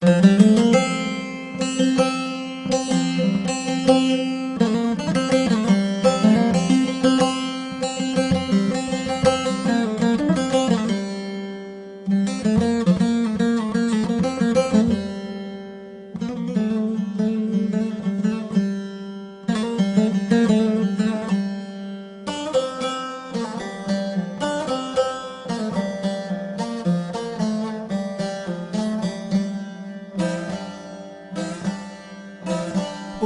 Música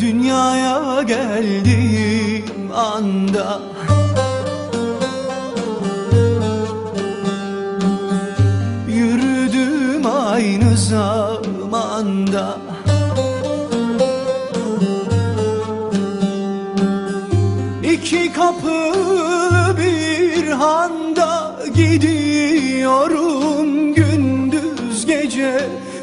Dünyaya geldiğim anda. Yürüdüm aynı zamanda. İki kapılı bir handa gidiyorum gündüz gece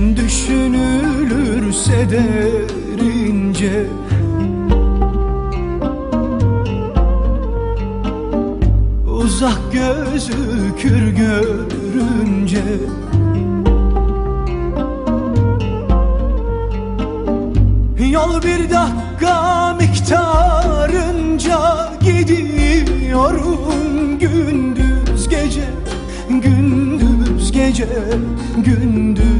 Düşünülürse derince Uzak gözükür görünce Yol bir dakika miktarınca gidiyorum gündüz gece gündüz gece gündüz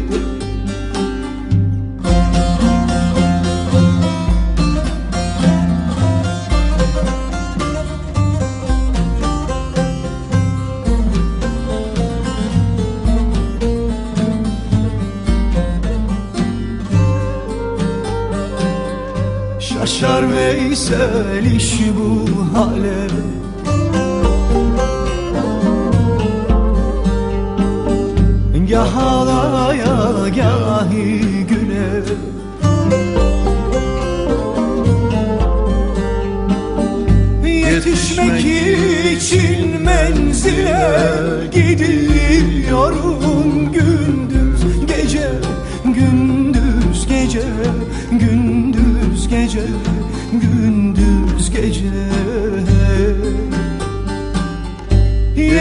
Şaşar Veysel iş bu hale. Gah ağlaya gahi güle Yetişmek için menzile gidiyorum gündüz gece gündüz gece gündüz gece